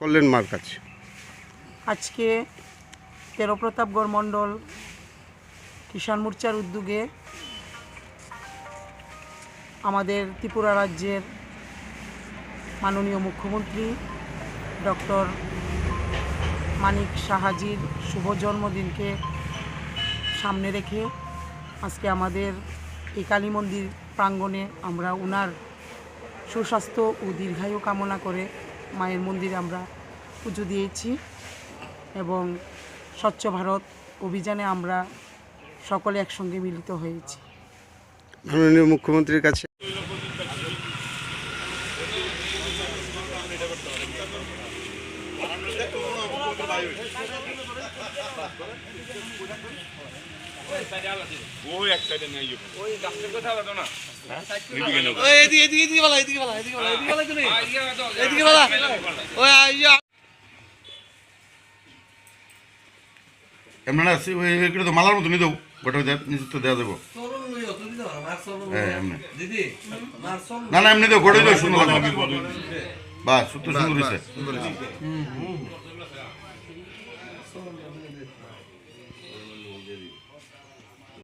করলেন মার কাছে। আজকে তেরো প্রতাপগড় মণ্ডল কিষাণ মোর্চার উদ্যোগে আমাদের ত্রিপুরা রাজ্যের মাননীয় মুখ্যমন্ত্রী ডক্টর মানিক সাহাজির শুভ জন্মদিনকে সামনে রেখে আজকে আমাদের এই কালী মন্দির প্রাঙ্গণে আমরা ওনার সুস্বাস্থ্য ও দীর্ঘায়ু কামনা করে মায়ের মন্দিরে আমরা পুজো দিয়েছি এবং স্বচ্ছ ভারত অভিযানে আমরা সকলে একসঙ্গে মিলিত হয়েছি। মাননীয় মুখ্যমন্ত্রীর কাছে। ওই এক সাইডে নিয়ে যাব ওই গাছের কথা আলাদা না। এদিকে এদিকে এদিকে বলা এদিকে বলা এদিকে বলা এদিকে বলা তুমি। এদিকে বলা। ওই আইয়া এমনি না ওই এগুলো তো মালার মতো নিয়ে দেবো। গোটা দেওয়া নিচে তো দেওয়া দেবো হ্যাঁ এমনি। না না এমনি দেবো গোটাই দেবো সুন্দর লাগবে বাহ সুন্দর সুন্দর হয়েছে